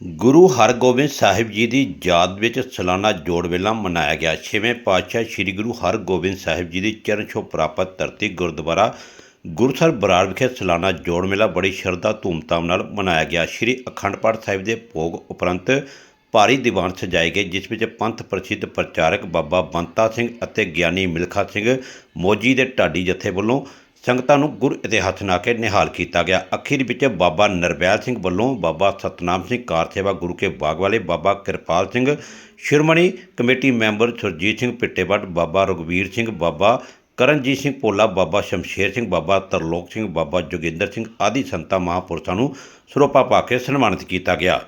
ਗੁਰੂ ਹਰਗੋਬਿੰਦ ਸਾਹਿਬ ਜੀ ਦੀ ਯਾਦ ਵਿੱਚ ਸਾਲਾਨਾ ਜੋੜ ਮੇਲਾ ਮਨਾਇਆ ਗਿਆ। ਛੇਵੇਂ ਪਾਤਸ਼ਾਹ ਸ੍ਰੀ ਗੁਰੂ ਹਰਗੋਬਿੰਦ ਸਾਹਿਬ ਜੀ ਦੀ ਚਰਨ ਛੋਹ ਪ੍ਰਾਪਤ ਧਰਤੀ ਗੁਰਦੁਆਰਾ ਗੁਰਸਰ ਬਰਾੜ ਵਿਖੇ ਸਾਲਾਨਾ ਜੋੜ ਮੇਲਾ ਬੜੀ ਸ਼ਰਧਾ, ਧੂਮਧਾਮ ਨਾਲ ਮਨਾਇਆ ਗਿਆ। ਸ੍ਰੀ ਅਖੰਡ ਪਾਠ ਸਾਹਿਬ ਦੇ ਭੋਗ ਉਪਰੰਤ ਭਾਰੀ ਦੀਵਾਨ ਸਜਾਏ ਗਏ, ਜਿਸ ਵਿੱਚ ਪੰਥ ਪ੍ਰਸਿੱਧ ਪ੍ਰਚਾਰਕ ਬਾਬਾ ਬੰਤਾ ਸਿੰਘ ਅਤੇ ਗਿਆਨੀ ਮਿਲਖਾ ਸਿੰਘ ਮੋਜੀ ਦੇ ਢਾਡੀ ਜਥੇ ਵੱਲੋਂ ਸੰਗਤਾਂ ਨੂੰ ਗੁਰ ਇਤਿਹਾਸ ਸੁਣਾ ਕੇ ਨਿਹਾਲ ਕੀਤਾ ਗਿਆ। ਅਖੀਰ ਵਿੱਚ ਬਾਬਾ ਨਰਬੈਲ ਸਿੰਘ ਵੱਲੋਂ ਬਾਬਾ ਸਤਨਾਮ ਸਿੰਘ ਕਾਰ ਸੇਵਾ ਗੁਰੂ ਕੇ ਬਾਗ ਵਾਲੇ ਬਾਬਾ ਕਿਰਪਾਲ ਸਿੰਘ, ਸ਼ਿਰਮਣੀ ਕਮੇਟੀ ਮੈਂਬਰ ਸੁਰਜੀਤ ਸਿੰਘ ਪਿੱਟੇਵੱਡ ਬਾਬਾ ਰਘਵੀਰ ਸਿੰਘ, ਬਾਬਾ ਕਰਨਜੀਤ ਸਿੰਘ ਪੋਲਾ ਬਾਬਾ ਸ਼ਮਸ਼ੇਰ ਸਿੰਘ, ਬਾਬਾ ਤਰਲੋਕ ਸਿੰਘ, ਬਾਬਾ ਜੋਗਿੰਦਰ ਸਿੰਘ ਆਦਿ ਸੰਤਾਂ ਮਹਾਂਪੁਰਸ਼ਾਂ ਨੂੰ ਸਰੋਪਾ ਪਾ ਕੇ ਸਨਮਾਨਿਤ ਕੀਤਾ ਗਿਆ।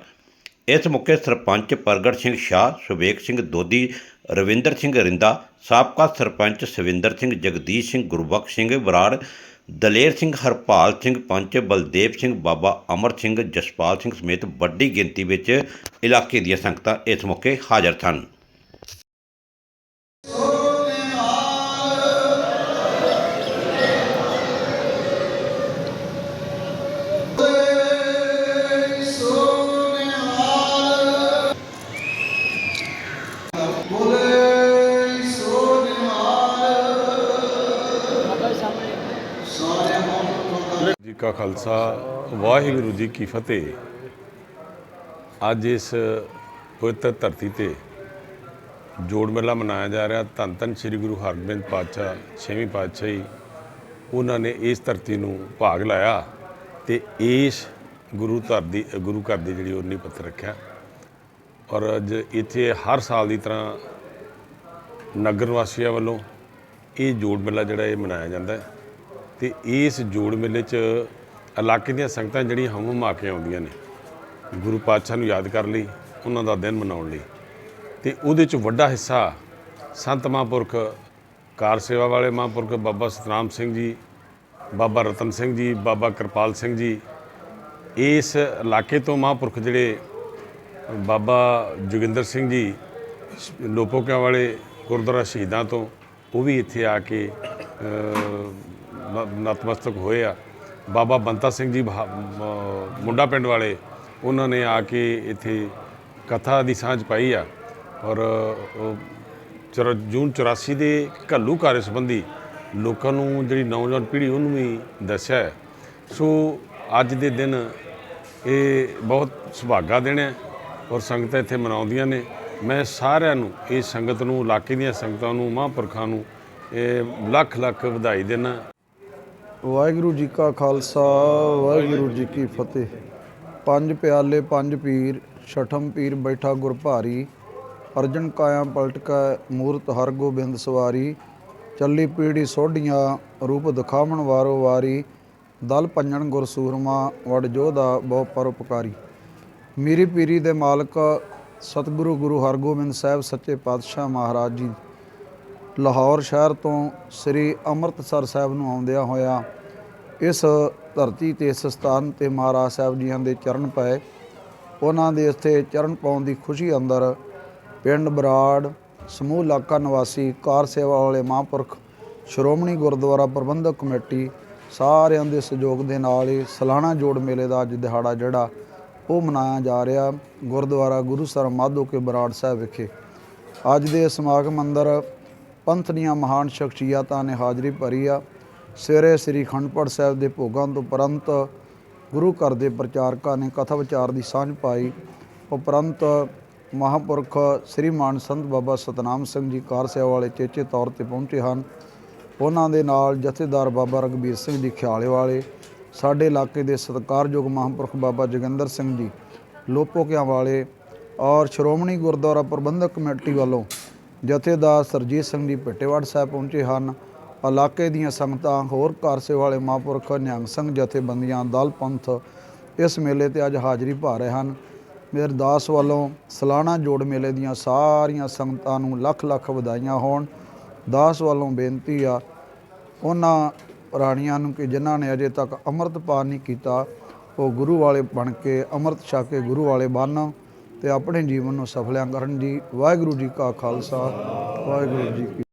ਇਸ ਮੌਕੇ ਸਰਪੰਚ ਪ੍ਰਗਟ ਸਿੰਘ ਸ਼ਾਹ, ਸੁਵੇਕ ਸਿੰਘ ਦੋਦੀ ਰਵਿੰਦਰ ਸਿੰਘ ਰਿੰਦਾ, ਸਾਬਕਾ ਸਰਪੰਚ ਸਵਿੰਦਰ ਸਿੰਘ, ਜਗਦੀਸ਼ ਸਿੰਘ, ਗੁਰਬਖਸ਼ ਸਿੰਘ ਬਰਾੜ ਦਲੇਰ ਸਿੰਘ, ਹਰਪਾਲ ਸਿੰਘ, ਪੰਚ ਬਲਦੇਵ ਸਿੰਘ, ਬਾਬਾ ਅਮਰ ਸਿੰਘ, ਜਸਪਾਲ ਸਿੰਘ ਸਮੇਤ ਵੱਡੀ ਗਿਣਤੀ ਵਿੱਚ ਇਲਾਕੇ ਦੀਆਂ ਸੰਗਤਾਂ ਇਸ ਮੌਕੇ ਹਾਜ਼ਰ ਸਨ। ਜੀ ਕਾ ਖਾਲਸਾ, ਵਾਹਿਗੁਰੂ ਜੀ ਕੀ ਫਤਿਹ। ਅੱਜ ਇਸ ਪਵਿੱਤਰ ਧਰਤੀ ਤੇ ਜੋੜ ਮੇਲਾ ਮਨਾਇਆ ਜਾ ਰਿਹਾ। ਧੰਨ ਧੰਨ ਸ੍ਰੀ ਗੁਰੂ ਹਰਗੋਬਿੰਦ ਪਾਤਸ਼ਾਹ, ਛੇਵੀਂ ਪਾਤਸ਼ਾਹੀ, ਉਹਨਾਂ ਨੇ ਇਸ ਧਰਤੀ ਨੂੰ ਭਾਗ ਲਾਇਆ ਤੇ ਇਸ ਗੁਰੂ ਧਰ ਦੀ, ਗੁਰੂ ਘਰ ਦੀ ਜਿਹੜੀ ਉਰਨੀ ਪੱਥਰ ਰੱਖਿਆ। ਔਰ ਅੱਜ ਇੱਥੇ ਹਰ ਸਾਲ ਦੀ ਤਰ੍ਹਾਂ ਨਗਰ ਵਾਸੀਆਂ ਵੱਲੋਂ ਇਹ ਜੋੜ ਮੇਲਾ ਜਿਹੜਾ ਇਹ ਮਨਾਇਆ ਜਾਂਦਾ ਹੈ। ਤੇ ਇਸ ਜੋੜ ਮੇਲੇ 'ਚ ਇਲਾਕੇ ਦੀਆਂ ਸੰਗਤਾਂ ਜਿਹੜੀਆਂ ਹਮ ਹਮਾ ਕੇ ਆਉਂਦੀਆਂ ਨੇ, ਗੁਰੂ ਪਾਤਸ਼ਾਹ ਨੂੰ ਯਾਦ ਕਰ ਲਈ, ਉਹਨਾਂ ਦਾ ਦਿਨ ਮਨਾਉਣ ਲਈ। ਤੇ ਉਹਦੇ 'ਚ ਵੱਡਾ ਹਿੱਸਾ ਸੰਤ ਮਹਾਂਪੁਰਖ ਕਾਰ ਸੇਵਾ ਵਾਲੇ ਮਹਾਂਪੁਰਖ ਬਾਬਾ ਸਤਨਾਮ ਸਿੰਘ ਜੀ, ਬਾਬਾ ਰਤਨ ਸਿੰਘ ਜੀ, ਬਾਬਾ ਕਿਰਪਾਲ ਸਿੰਘ ਜੀ, ਇਸ ਇਲਾਕੇ ਤੋਂ ਮਹਾਂਪੁਰਖ ਜਿਹੜੇ ਬਾਬਾ ਜੋਗਿੰਦਰ ਸਿੰਘ ਜੀ, ਲੋਪੋਕਿਆਂ ਵਾਲੇ ਗੁਰਦੁਆਰਾ ਸ਼ਹੀਦਾਂ ਤੋਂ, ਉਹ ਵੀ ਇੱਥੇ ਆ ਕੇ ਨਤਮਸਤਕ ਹੋਏ ਆ। ਬਾਬਾ ਬੰਤਾ ਸਿੰਘ ਜੀ ਭਾ- ਮੁੰਡਾ ਪਿੰਡ ਵਾਲੇ, ਉਹਨਾਂ ਨੇ ਆ ਕੇ ਇੱਥੇ ਕਥਾ ਦੀ ਸਾਂਝ ਪਾਈ ਆ। ਔਰ ਚਰ ਜੂਨ 84 ਦੇ ਘੱਲੂ ਕਾਰਜ ਸੰਬੰਧੀ ਲੋਕਾਂ ਨੂੰ ਜਿਹੜੀ ਨੌਜਵਾਨ ਪੀੜ੍ਹੀ, ਉਹਨੂੰ ਵੀ ਦੱਸਿਆ ਸੋ, ਅੱਜ ਦੇ ਦਿਨ ਇਹ ਬਹੁਤ ਸੁਭਾਗਾ ਦਿਨ ਹੈ ਔਰ ਸੰਗਤਾਂ ਇੱਥੇ ਮਨਾਉਂਦੀਆਂ ਨੇ। ਮੈਂ ਸਾਰਿਆਂ ਨੂੰ ਇਹ ਸੰਗਤ ਨੂੰ, ਇਲਾਕੇ ਦੀਆਂ ਸੰਗਤਾਂ ਨੂੰ, ਮਹਾਂਪੁਰਖਾਂ ਨੂੰ, ਇਹ ਲੱਖ ਲੱਖ ਵਧਾਈ ਦੇਣਾ ਵਾਹਿਗੁਰੂ ਜੀ ਕਾ ਖਾਲਸਾ, ਵਾਹਿਗੁਰੂ ਜੀ ਕੀ ਫਤਿਹ। ਪੰਜ ਪਿਆਲੇ, ਪੰਜ ਪੀਰ, ਛਠਮ ਪੀਰ ਬੈਠਾ ਗੁਰ ਭਾਰੀ। ਅਰਜਨ ਕਾਇਆ ਪਲਟ ਕੈ ਮੂਰਤ ਹਰਗੋਬਿੰਦ ਸਵਾਰੀ। ਚੱਲੀ ਪੀੜੀ ਸੋਢੀਆਂ, ਰੂਪ ਦਿਖਾਵਣ ਵਾਰੋ ਵਾਰੀ। ਦਲ ਪੰਜਣ ਗੁਰ ਸੂਰਮਾ, ਵਡ ਜੋਧਾ ਬਹੁ ਪਰਉਪਕਾਰੀ ਮੀਰੀ ਪੀਰੀ ਦੇ ਮਾਲਕ, ਸਤਿਗੁਰੂ ਗੁਰੂ ਹਰਗੋਬਿੰਦ ਸਾਹਿਬ ਸੱਚੇ ਪਾਤਸ਼ਾਹ ਮਹਾਰਾਜ ਜੀ। ਲਾਹੌਰ ਸ਼ਹਿਰ ਤੋਂ ਸ੍ਰੀ ਅੰਮ੍ਰਿਤਸਰ ਸਾਹਿਬ ਨੂੰ ਆਉਂਦਿਆਂ ਹੋਇਆ ਇਸ ਧਰਤੀ ਤੇ, ਇਸ ਸਥਾਨ ਤੇ ਮਹਾਰਾਜ ਸਾਹਿਬ ਜੀਆਂ ਦੇ ਚਰਨ ਪਏ। ਉਹਨਾਂ ਦੇ ਇੱਥੇ ਚਰਨ ਪਾਉਣ ਦੀ ਖੁਸ਼ੀ ਅੰਦਰ ਪਿੰਡ ਬਰਾੜ, ਸਮੂਹ ਇਲਾਕਾ ਨਿਵਾਸੀ, ਕਾਰ ਸੇਵਾ ਵਾਲੇ ਮਹਾਂਪੁਰਖ, ਸ਼੍ਰੋਮਣੀ ਗੁਰਦੁਆਰਾ ਪ੍ਰਬੰਧਕ ਕਮੇਟੀ ਸਾਰਿਆਂ ਦੇ ਸਹਿਯੋਗ ਦੇ ਨਾਲ ਇਹ ਸਲਾਣਾ ਜੋੜ ਮੇਲੇ ਦਾ ਅੱਜ ਦਿਹਾੜਾ ਜਿਹੜਾ ਉਹ ਮਨਾਇਆ ਜਾ ਰਿਹਾ ਗੁਰਦੁਆਰਾ ਗੁਰੂਸਰ ਮਾਧੋ ਕੇ ਬਰਾੜ ਸਾਹਿਬ ਵਿਖੇ। ਅੱਜ ਦੇ ਸਮਾਗਮ ਅੰਦਰ ਪੰਥ ਦੀਆਂ ਮਹਾਨ ਸ਼ਖਸੀਅਤਾਂ ਨੇ ਹਾਜ਼ਰੀ ਭਰੀ ਆ। ਸਵੇਰੇ ਸ੍ਰੀ ਖੰਡਪੜ ਸਾਹਿਬ ਦੇ ਭੋਗਾਂ ਤੋਂ ਉਪਰੰਤ ਗੁਰੂ ਘਰ ਦੇ ਪ੍ਰਚਾਰਕਾਂ ਨੇ ਕਥਾ ਵਿਚਾਰ ਦੀ ਸਾਂਝ ਪਾਈ। ਉਪਰੰਤ ਮਹਾਂਪੁਰਖ ਸ੍ਰੀ ਮਾਨ ਸੰਤ ਬਾਬਾ ਸਤਨਾਮ ਸਿੰਘ ਜੀ ਕਾਰ ਸੇਵਾ ਵਾਲੇ ਚੇਚੇ ਤੌਰ ਤੇ ਪਹੁੰਚੇ ਹਨ। ਉਹਨਾਂ ਦੇ ਨਾਲ ਜਥੇਦਾਰ ਬਾਬਾ ਰਗਬੀਰ ਸਿੰਘ ਜੀ ਖਿਆਲੇ ਵਾਲੇ, ਸਾਡੇ ਇਲਾਕੇ ਦੇ ਸਤਿਕਾਰਯੋਗ ਮਹਾਂਪੁਰਖ ਬਾਬਾ ਜੋਗਿੰਦਰ ਸਿੰਘ ਜੀ, ਲੋਪੋਕਿਆਂ ਵਾਲੇ ਔਰ ਸ਼੍ਰੋਮਣੀ ਗੁਰਦੁਆਰਾ ਪ੍ਰਬੰਧਕ ਕਮੇਟੀ ਵੱਲੋਂ ਜਥੇਦਾਰ ਸਰਜੀਤ ਸਿੰਘ ਜੀ ਭਿੱਟੇਵੜ ਸਾਹਿਬ ਪਹੁੰਚੇ ਹਨ। ਇਲਾਕੇ ਦੀਆਂ ਸੰਗਤਾਂ, ਹੋਰ ਕਾਰਸੇ ਵਾਲੇ ਮਹਾਂਪੁਰਖ, ਨਿਹੰਗ ਸਿੰਘ ਜਥੇਬੰਦੀਆਂ, ਦਲ ਪੰਥ ਇਸ ਮੇਲੇ ਤੇ ਅੱਜ ਹਾਜ਼ਰੀ ਭਰ ਰਹੇ ਹਨ। ਮੇਰੇ ਦਾਸ ਵੱਲੋਂ ਸਾਲਾਨਾ ਜੋੜ ਮੇਲੇ ਦੀਆਂ ਸਾਰੀਆਂ ਸੰਗਤਾਂ ਨੂੰ ਲੱਖ ਲੱਖ ਵਧਾਈਆਂ ਹੋਣ। ਦਾਸ ਵੱਲੋਂ ਬੇਨਤੀ ਆ ਉਹਨਾਂ ਰਾਣੀਆਂ ਨੂੰ ਕਿ ਜਿਨ੍ਹਾਂ ਨੇ ਅਜੇ ਤੱਕ ਅੰਮ੍ਰਿਤ ਪਾਨ ਨਹੀਂ ਕੀਤਾ, ਉਹ ਗੁਰੂ ਵਾਲੇ ਬਣ ਕੇ ਅੰਮ੍ਰਿਤ ਛਕ ਕੇ ਗੁਰੂ ਵਾਲੇ ਬਣ ਤੇ ਆਪਣੇ ਜੀਵਨ ਨੂੰ ਸਫਲਿਆਂ ਕਰਨ ਜੀ ਵਾਹਿਗੁਰੂ ਜੀ ਕਾ ਖਾਲਸਾ ਵਾਹਿਗੁਰੂ ਜੀ ਕੀ